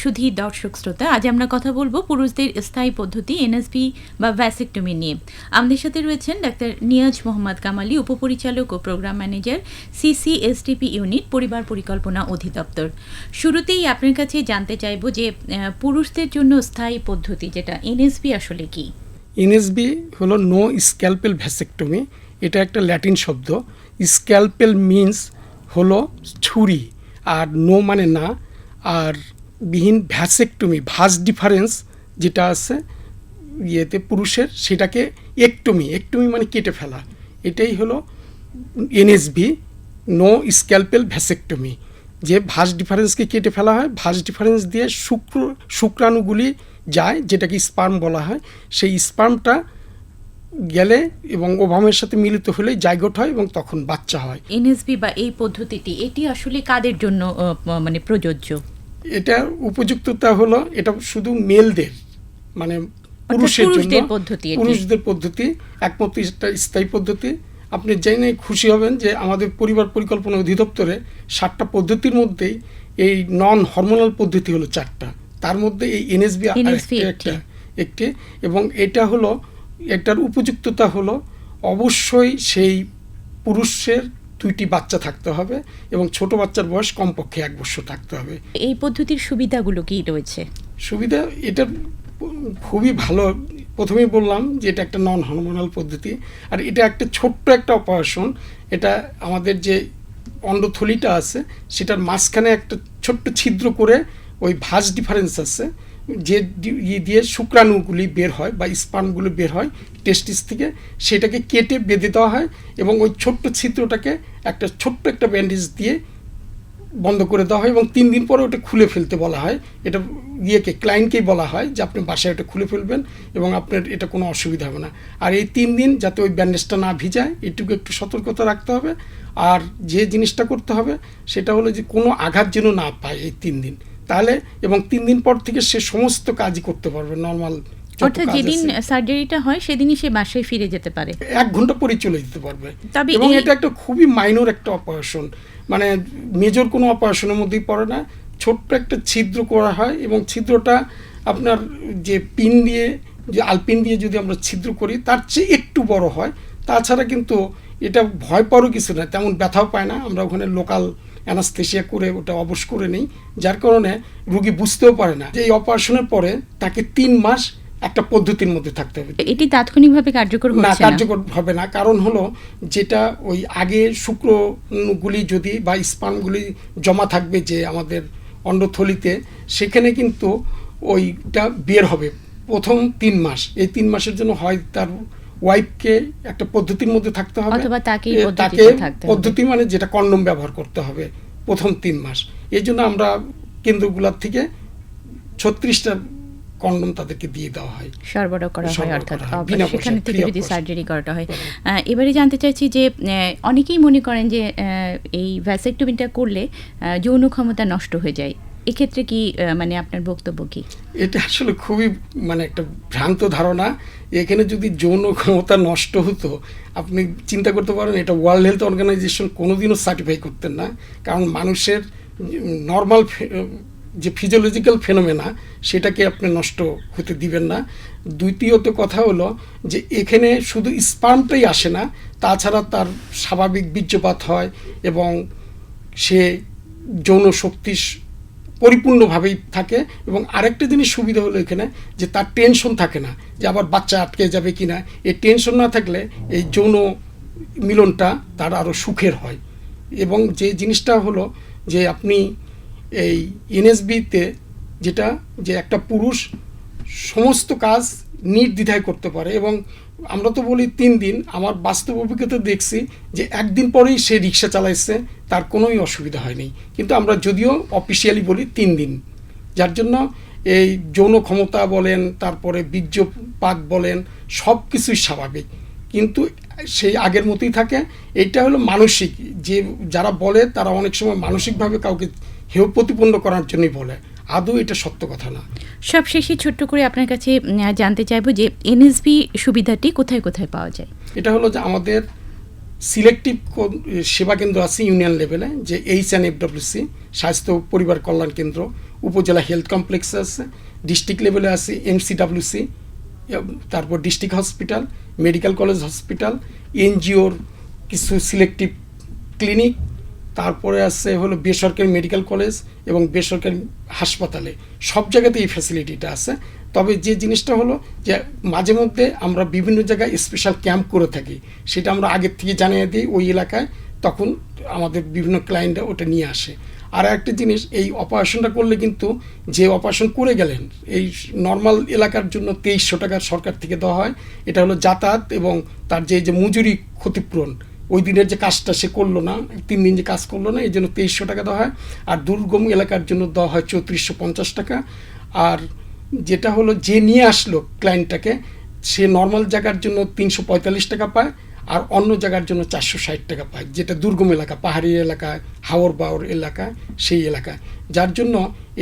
সুধী দর্শক শ্রোতা, আজ আমরা কথা বলব পুরুষদের স্থায়ী পদ্ধতি এনএসবি বা ভ্যাসেক্টমি নিয়ে। আমাদের সাথে রয়েছেন ডাক্তার নিয়াজ মোহাম্মদ কামালি, উপপরিচালক ও প্রোগ্রাম ম্যানেজার সিসিএসটিপি ইউনিট পরিবার পরিকল্পনা অধিদপ্তর। শুরুতেই আপনার কাছে জানতে চাইব যে পুরুষদের জন্য স্থায়ী পদ্ধতি যেটা এনএসবি আসলে কি? এনএসবি হলো নো স্ক্যালপেল ভ্যাসেক্টমি এটা একটা ল্যাটিন শব্দ। স্ক্যালপেল মিন্স হলো ছুরি, আর নো মানে না, আর বিহীন ভ্যাসেক্টমি ভাস ডিফারেন্স যেটা আছে, ইয়েতে পুরুষের, সেটাকে একটমি একটমি মানে কেটে ফেলা। এটাই হলো এনএসবি নো স্ক্যালপেল ভ্যাসেক্টমি যে ভাস ডিফারেন্সকে কেটে ফেলা হয়। ভাস ডিফারেন্স দিয়ে শুক্র, শুক্রাণুগুলি যায়, যেটাকে স্পার্ম বলা হয়। সেই স্পার্মটা গেলে এবং ওভামের সাথে মিলিত হলে জাইগোট হয় এবং তখন বাচ্চা হয়। এনএসবি বা এই পদ্ধতিটি, এটি আসলে কাদের জন্য মানে প্রযোজ্য? এটা উপযুক্ততা হলো এটা শুধু মেলদের মানে পুরুষের জন্য পুরুষদের পদ্ধতি পুরুষদের পদ্ধতি একমাত্র একটা স্থায়ী পদ্ধতি। আপনি জেনে খুশি হবেন যে আমাদের পরিবার পরিকল্পনা অধিদপ্তরে সাতটা পদ্ধতির মধ্যেই এই নন হরমোনাল পদ্ধতি হলো চারটা। তার মধ্যে এই এনএসবি একটা একটি। এবং এটা হলো এটার উপযুক্ততা হলো অবশ্যই সেই পুরুষের দুইটি বাচ্চা থাকতে হবে এবং ছোট বাচ্চার বয়স কমপক্ষে এক বছর থাকতে হবে। এই পদ্ধতির সুবিধাগুলো কি রয়েছে? সুবিধা এটা খুবই ভালো। প্রথমেই বললাম যে এটা একটা নন হরমোনাল পদ্ধতি। আর এটা একটা ছোট্ট একটা অপারেশন এটা আমাদের যে অন্ডথলিটা আছে সেটার মাঝখানে একটা ছোট্ট ছিদ্র করে ওই ভাঁজ ডিফারেন্স আছে যে ইয়ে দিয়ে শুক্রাণুগুলি বের হয় বা স্পার্মগুলো বের হয় টেস্টিস থেকে, সেটাকে কেটে বেঁধে দেওয়া হয় এবং ওই ছোট্ট ছিদ্রটাকে একটা ছোট্ট একটা ব্যান্ডেজ দিয়ে বন্ধ করে দেওয়া হয় এবং তিন দিন পরে ওটা খুলে ফেলতে বলা হয়। এটা ইয়েকে, ক্লায়েন্টকেই বলা হয় যে আপনি বাসায় ওটা খুলে ফেলবেন এবং আপনার এটা কোনো অসুবিধা হবে না। আর এই তিন দিন যাতে ওই ব্যান্ডেজটা না ভিজায়, এটুকু একটু সতর্কতা রাখতে হবে। আর যে জিনিসটা করতে হবে, সেটা হলো যে কোনো আঘাত যেন না পায় এই তিন দিন। তাহলে এবং তিন দিন পর থেকে সে সমস্ত কাজই করতে পারবে নর্মাল অর্থাৎ যেদিন সার্জারিটা হয় সেদিনই সে বাসায় ফিরে যেতে পারে। এক ঘণ্টা পরে চলে যেতে পারবে। তবে এবং এটা একটা খুবই মাইনর একটা অপারেশন মানে মেজর কোনো অপারেশনের মধ্যেই পড়ে না। ছোট্ট একটা ছিদ্র করা হয় এবং ছিদ্রটা আপনার যে পিন দিয়ে যে আলপিন দিয়ে যদি আমরা ছিদ্র করি তার চেয়ে একটু বড় হয়। তাছাড়া কিন্তু এটা ভয় পাওয়ারও কিছু না তেমন ব্যথাও পায় না। আমরা ওখানে লোকাল অ্যানাস্থেশিয়া করে ওটা অবশ করে নেই যার কারণে রুগী বুঝতেও পারে না যে এই অপারেশনের পরে তাকে তিন মাস একটা পদ্ধতির মধ্যে থাকতে হবে। এটি তাৎক্ষণিকভাবে কার্যকর না কার্যকর হবে না। কারণ হলো যেটা ওই আগে শুক্রগুলি যদি বা স্পার্মগুলি জমা থাকবে যে আমাদের অন্ডথলিতে সেখানে কিন্তু ওইটা বের হবে প্রথম তিন মাস। এই তিন মাসের জন্য হয় তার ওয়াইফকে একটা পদ্ধতির মধ্যে থাকতে হবে। অথবা পদ্ধতিতে তাকে পদ্ধতি মানে যেটা কন্ডম ব্যবহার করতে হবে প্রথম তিন মাস। এই জন্য আমরা কেন্দ্রগুলোর থেকে ছত্রিশটা কন্ডম তাদেরকে দিয়ে দেওয়া হয়। সরবরাহ করা হয় অর্থাৎ সেখানে থেকে যদি সার্জারি করাটা হয়। এবারে জানতে চাইছি যে অনেকেই মনে করেন যে এই ভ্যাসেক্টমিটা করলে যৌন ক্ষমতা নষ্ট হয়ে যায়। এক্ষেত্রে কি মানে আপনার বক্তব্য কি? এটা আসলে খুবই মানে একটা ভ্রান্ত ধারণা। এখানে যদি যৌন ক্ষমতা নষ্ট হতো, আপনি চিন্তা করতে পারেন, এটা ওয়ার্ল্ড হেলথ অর্গানাইজেশন কোনোদিনও সার্টিফাই করতেন না। কারণ মানুষের নর্মাল যে ফিজিওলজিক্যাল ফেনোমেনা সেটাকে আপনি নষ্ট হতে দিবেন না। দ্বিতীয়ত কথা হলো যে, এখানে শুধু স্পার্মটাই আসে না, তাছাড়া তার স্বাভাবিক বীর্যপাত হয় এবং সে যৌন শক্তি পরিপূর্ণভাবেই থাকে এবং আরেকটা জিনিস সুবিধা হলো এখানে যে তার টেনশন থাকে না যে আবার বাচ্চা আটকে যাবে কি না এই টেনশন না থাকলে এই যৌন মিলনটা তার আরও সুখের হয়। এবং যে জিনিসটা হলো যে আপনি এই এনএসবিতে যেটা যে একটা পুরুষ সমস্ত কাজ নির্দ্বিধায় করতে পারে এবং আমরা তো বলি তিন দিন। আমার বাস্তব অভিজ্ঞতা দেখছি যে একদিন পরেই সে রিক্সা চালাইছে, তার কোনোই অসুবিধা হয়নি। কিন্তু আমরা যদিও অফিসিয়ালি বলি তিন দিন। যার জন্য এই যৌন ক্ষমতা বলেন, তারপরে বীর্যপাত বলেন সব কিছুই স্বাভাবিক। কিন্তু সেই আগের মতোই থাকে। এটা হলো মানসিক। যে যারা বলে, তারা অনেক সময় মানসিকভাবে কাউকে হেয় প্রতিপন্ন করার জন্যই বলে। আদৌ এটা সত্য কথা না। সব শেষে ছোট্ট করে আপনার কাছে জানতে চাইব যে এনএসবি সুবিধাটি কোথায় কোথায় পাওয়া যায়? এটা হলো যে আমাদের সিলেক্টিভ সেবা কেন্দ্র আছে ইউনিয়ন লেভেলে যে এইচ এন এফডব্লিউসি স্বাস্থ্য পরিবার কল্যাণ কেন্দ্র। উপজেলা হেলথ কমপ্লেক্স আছে ডিস্ট্রিক্ট লেভেলে আছে এমসিডাব্লিউসি তারপর district hospital medical college hospital এনজিওর কিছু সিলেক্টিভ ক্লিনিক তারপরে আছে হলো বেসরকারি মেডিকেল কলেজ এবং বেসরকারি হাসপাতালে। সব জায়গাতে এই ফ্যাসিলিটিটা আছে। তবে যে জিনিসটা হলো যে মাঝে মধ্যে আমরা বিভিন্ন জায়গায় স্পেশাল ক্যাম্প করে থাকি। সেটা আমরা আগের থেকে জানিয়ে দিই ওই এলাকায়। তখন আমাদের বিভিন্ন ক্লায়েন্টরা ওটা নিয়ে আসে। আর একটা জিনিস, এই অপারেশনটা করলে কিন্তু যে অপারেশন করে গেলেন, এই নর্মাল এলাকার জন্য তেইশশো টাকা সরকার থেকে দেওয়া হয়। এটা হলো যাতায়াত এবং তার যে যে মজুরি ক্ষতিপূরণ ওই দিনের যে কাজটা সে করল না, তিন দিন যে কাজ করল না, এই জন্য তেইশশো টাকা দেওয়া হয়। আর দুর্গম এলাকার জন্য দেওয়া হয় চৌত্রিশশো পঞ্চাশ টাকা। আর যেটা হলো, যে নিয়ে আসলো ক্লায়েন্টটাকে সে নর্মাল জায়গার জন্য তিনশো পঁয়তাল্লিশ টাকা পায়, আর অন্য জায়গার জন্য চারশো ষাট টাকা পায়, যেটা দুর্গম এলাকা, পাহাড়ি এলাকায় হাওর বাওর এলাকা, সেই এলাকায় যার জন্য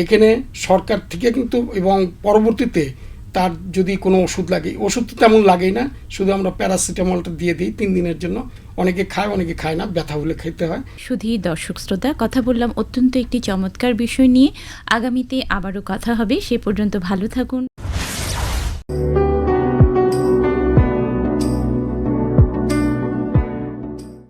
এখানে সরকার থেকে কিন্তু এবং পরবর্তীতে তার যদি কোনো ওষুধ লাগে, ওষুধ তো তেমন লাগেই না, শুধু আমরা প্যারাসিটামলটা দিয়ে দিই তিন দিনের জন্য। অনেকে খায় অনেকে খায় না, ব্যথা হলে খেতে হয়। শুধু দর্শক শ্রোতা, কথা বললাম অত্যন্ত একটি চমৎকার বিষয় নিয়ে। আগামীতে আবারও কথা হবে, সে পর্যন্ত ভালো থাকুন।